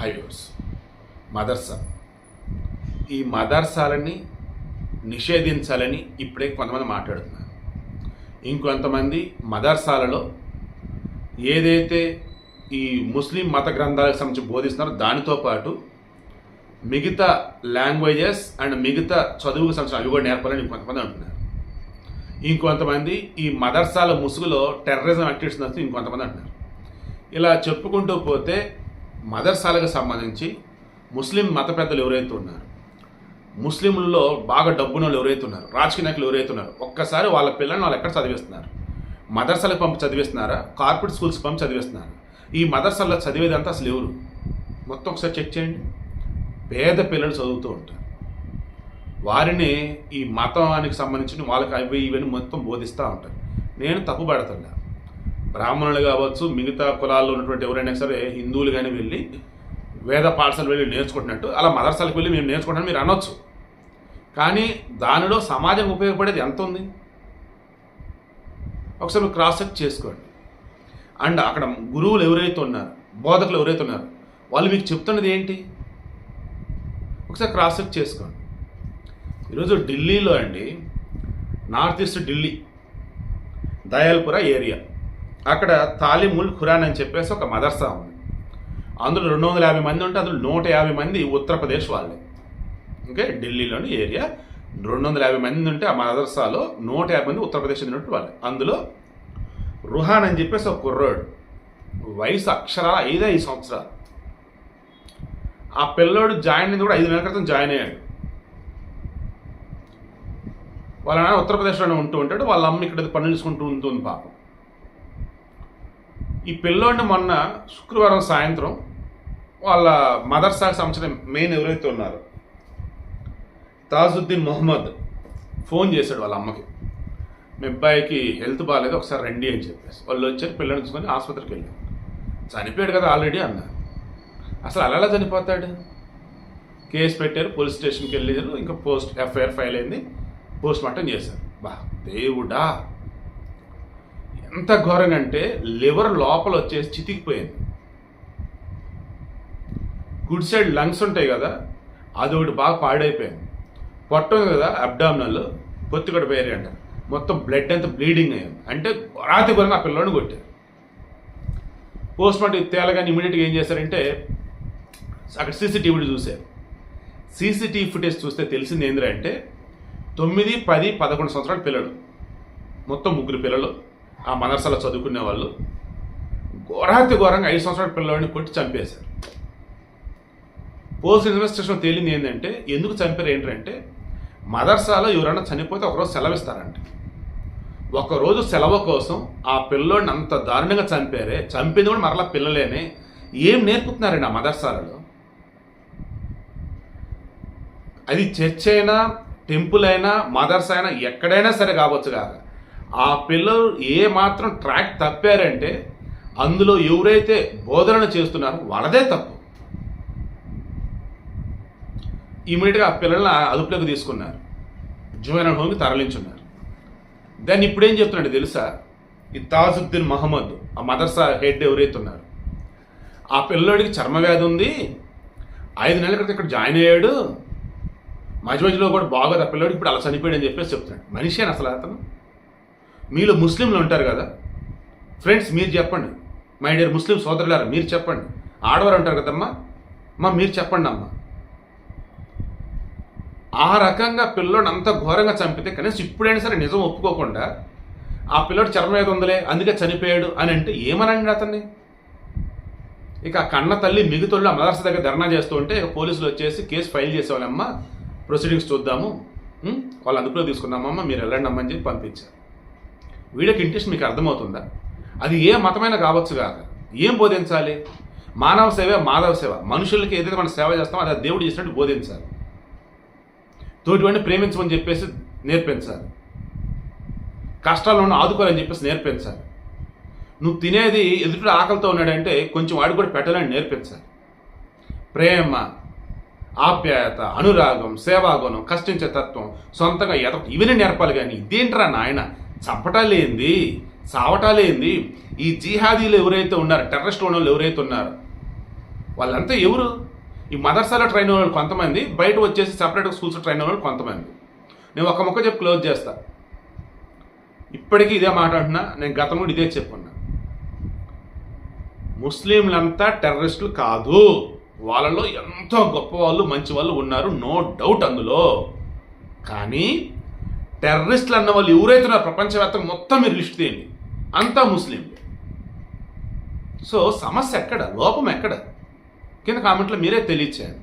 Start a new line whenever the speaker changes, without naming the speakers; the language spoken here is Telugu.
హైడోస్ మదర్సా. ఈ మదర్సాలని నిషేధించాలని ఇప్పుడే కొంతమంది మాట్లాడుతున్నారు. ఇంకొంతమంది మదర్సాలలో ఏదైతే ఈ ముస్లిం మత గ్రంథాలకు సంబంధించి బోధిస్తున్నారో దానితో పాటు మిగతా లాంగ్వేజెస్ అండ్ మిగతా చదువుకు సంబంధించిన అవి కూడా నేర్పాలని ఇంకొంతమంది అంటున్నారు. ఇంకొంతమంది ఈ మదర్సాల ముసుగులో టెర్రరిజం యాక్టివిటీస్ నడుస్తూ ఇంకొంతమంది అంటున్నారు. ఇలా చెప్పుకుంటూ పోతే మదర్సాలకు సంబంధించి ముస్లిం మత పెద్దలు ఎవరైతే ఉన్నారు ముస్లింలలో బాగా డబ్బున వాళ్ళు ఎవరైతే ఉన్నారు రాజకీయ నాయకులు ఎవరైతే ఉన్నారు ఒక్కసారి వాళ్ళ పిల్లల్ని వాళ్ళు ఎక్కడ చదివిస్తున్నారు? మదర్సాలకు పంపి చదివిస్తున్నారా? కార్పొరేట్ స్కూల్స్ పంపి చదివిస్తున్నారు? ఈ మదర్సాల్లో చదివేదంతా అసలు ఎవరు? మొత్తం ఒకసారి చెక్ చేయండి. పేద పిల్లలు చదువుతూ ఉంటారు. వారిని ఈ మతానికి సంబంధించిన వాళ్ళకి అవి ఇవన్నీ మొత్తం బోధిస్తూ ఉంటారు. నేను తప్పు పడతాను బ్రాహ్మణులు కావచ్చు మిగతా కులాల్లో ఉన్నటువంటి ఎవరైనా సరే హిందువులు కానీ వెళ్ళి వేద పాఠశాల వెళ్ళి నేర్చుకుంటున్నట్టు అలా మదర్సాలకు వెళ్ళి మేము నేర్చుకుంటాం మీరు అనొచ్చు. కానీ దానిలో సమాజం ఉపయోగపడేది ఎంత ఉంది? ఒకసారి మీరు క్రాస్ చెక్ చేసుకోండి. అండ్ అక్కడ గురువులు ఎవరైతే ఉన్నారు బోధకులు ఎవరైతే ఉన్నారు వాళ్ళు మీకు చెప్తున్నది ఏంటి? ఒకసారి క్రాస్ చెక్ చేసుకోండి. ఈరోజు ఢిల్లీలో అండి north east Delhi Dayalpur area అక్కడ తాలిముల్ ఖురాన్ అని చెప్పేసి ఒక మదర్సా ఉంది. అందులో రెండు వందల యాభై మంది ఉంటే అందులో నూట యాభై మంది ఉత్తరప్రదేశ్ వాళ్ళే. ఓకే? ఢిల్లీలోని ఏరియా. రెండు వందల యాభై మంది ఉంటే ఆ మదర్సాలో నూట యాభై మంది ఉత్తరప్రదేశ్ చెందినట్టు వాళ్ళే. అందులో రుహాన్ అని చెప్పేసి ఒక కుర్రోడు. వయసు అక్షరాల ఐదు ఐదు సంవత్సరాలు. ఆ పిల్లోడు జాయిన్ అయింది కూడా ఐదు నెలల క్రితం జాయిన్ అయ్యాడు. వాళ్ళ నాన్న ఉత్తరప్రదేశ్లోనే ఉంటూ ఉంటాడు. వాళ్ళ అమ్మ ఇక్కడ పనులు చూసుకుంటూ ఉంటుంది పాపం. ఈ పిల్లోడిని మొన్న శుక్రవారం సాయంత్రం వాళ్ళ మదర్సాకి సంబంధించిన మెయిన్ ఎవరైతే ఉన్నారో తాజుద్దీన్ మొహమ్మద్ ఫోన్ చేశాడు వాళ్ళ అమ్మకి. మీ అబ్బాయికి హెల్త్ బాగాలేదు ఒకసారి రండి అని చెప్పేసి. వాళ్ళు వచ్చారు పిల్లని చూసుకొని ఆసుపత్రికి వెళ్ళారు. చనిపోయాడు కదా ఆల్రెడీ అన్నారు అసలు అలా ఎలా చనిపోతాడు? కేసు పెట్టారు పోలీస్ స్టేషన్కి వెళ్ళారు ఇంకా పోస్ట్ ఎఫ్ఐఆర్ ఫైల్ అయింది పోస్ట్ మార్టం చేశారు. బా దేవుడా! ఎంత ఘోరంగా అంటే లివర్ లోపల వచ్చేసి చితికిపోయింది. గుడ్ సైడ్ లంగ్స్ ఉంటాయి కదా అది ఒకటి బాగా పాడైపోయింది. పొట్ట ఉంది కదా అబ్డామినల్ పొత్తికొడ పేరు అంట. మొత్తం బ్లడ్ అంతా బ్లీడింగ్ అయ్యింది. అంటే రాతి ఘోరంగా ఆ పిల్లోని కొట్టారు. పోస్ట్ మార్టం తేలగానే ఇమీడియట్గా ఏం చేశారంటే అక్కడ సీసీటీవీ చూశారు. సీసీటీవీ ఫుటేజ్ చూస్తే తెలిసింది ఏంటంటే తొమ్మిది పది పదకొండు సంవత్సరాల పిల్లలు మొత్తం ముగ్గురు పిల్లలు ఆ మదర్సాలో చదువుకునే వాళ్ళు ఘోరాతి ఘోరంగా ఐదు సంవత్సరాల పిల్లవాడిని కొట్టి చంపేశారు. పోలీస్ ఇన్వెస్టిగేషన్ తేలింది ఏంటంటే ఎందుకు చంపారు ఏంటంటే మదర్సాలో ఎవరైనా చనిపోతే ఒకరోజు సెలవిస్తారంట. ఒకరోజు సెలవు కోసం ఆ పిల్లోడిని అంత దారుణంగా చంపారే చంపింది కూడా మరలా పిల్లలేనే. ఏం నేర్పుతున్నారండి ఆ మదర్సాలలో? అది చర్చ్ అయినా టెంపుల్ అయినా మదర్స్ అయినా ఎక్కడైనా సరే కావచ్చు కాక ఆ పిల్లలు ఏ మాత్రం ట్రాక్ తప్పారంటే అందులో ఎవరైతే బోధన చేస్తున్నారో వాళ్ళదే తప్పు. ఇమీడియట్గా ఆ పిల్లల్ని అదుపులోకి తీసుకున్నారు. జువైనల్ హోమ్కి తరలించున్నారు. దాన్ని ఇప్పుడేం చెప్తున్నాడు తెలుసా? ఈ తాజుద్దీన్ మహమ్మద్ ఆ మదర్సా హెడ్ ఎవరైతే ఉన్నారు. ఆ పిల్లోడికి చర్మవ్యాధి ఉంది. ఐదు నెలల క్రితం ఇక్కడ జాయిన్ అయ్యాడు. మధ్య మధ్యలో కూడా బాగోదు ఆ పిల్లోడు ఇప్పుడు అలా చనిపోయాడు అని చెప్పేసి చెప్తున్నాడు. మనిషి అని అసలు అతను? మీలో ముస్లింలు ఉంటారు కదా? ఫ్రెండ్స్ మీరు చెప్పండి. మై డియర్ ముస్లిం సోదరులారు మీరు చెప్పండి. ఆడవారు ఉంటారు కదమ్మా? మా మీరు చెప్పండి అమ్మా. ఆ రకంగా పిల్లోడు అంత ఘోరంగా చంపితే కనీసం ఇప్పుడైనా సరే నిజం ఒప్పుకోకుండా ఆ పిల్లోడు చర్మ మీద ఉందిలే అందుకే చనిపోయాడు అని అంటే ఏమనండి అతన్ని? ఇక ఆ కన్న తల్లి మిగతోళ్ళు ఆ మదర్స దగ్గర ధర్నా చేస్తూ ఉంటే ఇక పోలీసులు వచ్చేసి కేసు ఫైల్ చేసేవాళ్ళమ్మ. ప్రొసీడింగ్స్ చూద్దాము. వాళ్ళు అదుపులో తీసుకున్నామమ్మ మీరు వెళ్ళండి అమ్మని చెప్పి పంపించారు. వీడియోకి ఇంట్రెస్ట్ మీకు అర్థమవుతుందా? అది ఏ మతమైనా కావచ్చు కాక ఏం బోధించాలి? మానవ సేవ మాధవ సేవ. మనుషులకి ఏదైతే మనం సేవ చేస్తామో అది దేవుడు చేసినట్టు బోధించాలి. తోటివాడిని ప్రేమించమని చెప్పేసి నేర్పించాలి. కష్టాల్లో ఉన్న ఆదుకోవాలని చెప్పేసి నేర్పించాలి. నువ్వు తినేది ఎదుటి ఆకలితో ఉన్నాడంటే కొంచెం వాడు కూడా పెట్టాలని నేర్పించాలి. ప్రేమ ఆప్యాయత అనురాగం సేవాగుణం కష్టించే తత్వం సొంతంగా ఎద ఇవన్నీ నేర్పాలి కానీ ఇదేంట్రా నాయన? చంపటాలేంది సావటాలేంది ఈ జీహాదీలు ఎవరైతే ఉన్నారో టెర్రరిస్ట్ వాళ్ళు ఎవరైతే ఉన్నారు వాళ్ళంతా ఎవరు? ఈ మదర్సాలో ట్రైన్ వాళ్ళు కొంతమంది బయట వచ్చేసి సపరేట్గా స్కూల్స్ ట్రైన్ వాళ్ళు కొంతమంది. నేను ఒక మొక్క చెప్పి క్లోజ్ చేస్తా. ఇప్పటికీ ఇదే మాట అంటున్నా నేను గతంలో ఇదే చెప్పున్నా ముస్లింలంతా టెర్రరిస్టులు కాదు. వాళ్ళలో ఎంతో గొప్ప వాళ్ళు మంచి వాళ్ళు ఉన్నారు నో డౌట్ అందులో. కానీ టెర్రరిస్టులు అన్న వాళ్ళు ఎవరైతే ఉన్నారో ప్రపంచవ్యాప్తంగా మొత్తం మీరు లిస్ట్ తీయండి అంతా ముస్లింలు సో సమస్య ఎక్కడ? లోపం ఎక్కడ? కింద కామెంట్లో మీరే తెలియచేయండి.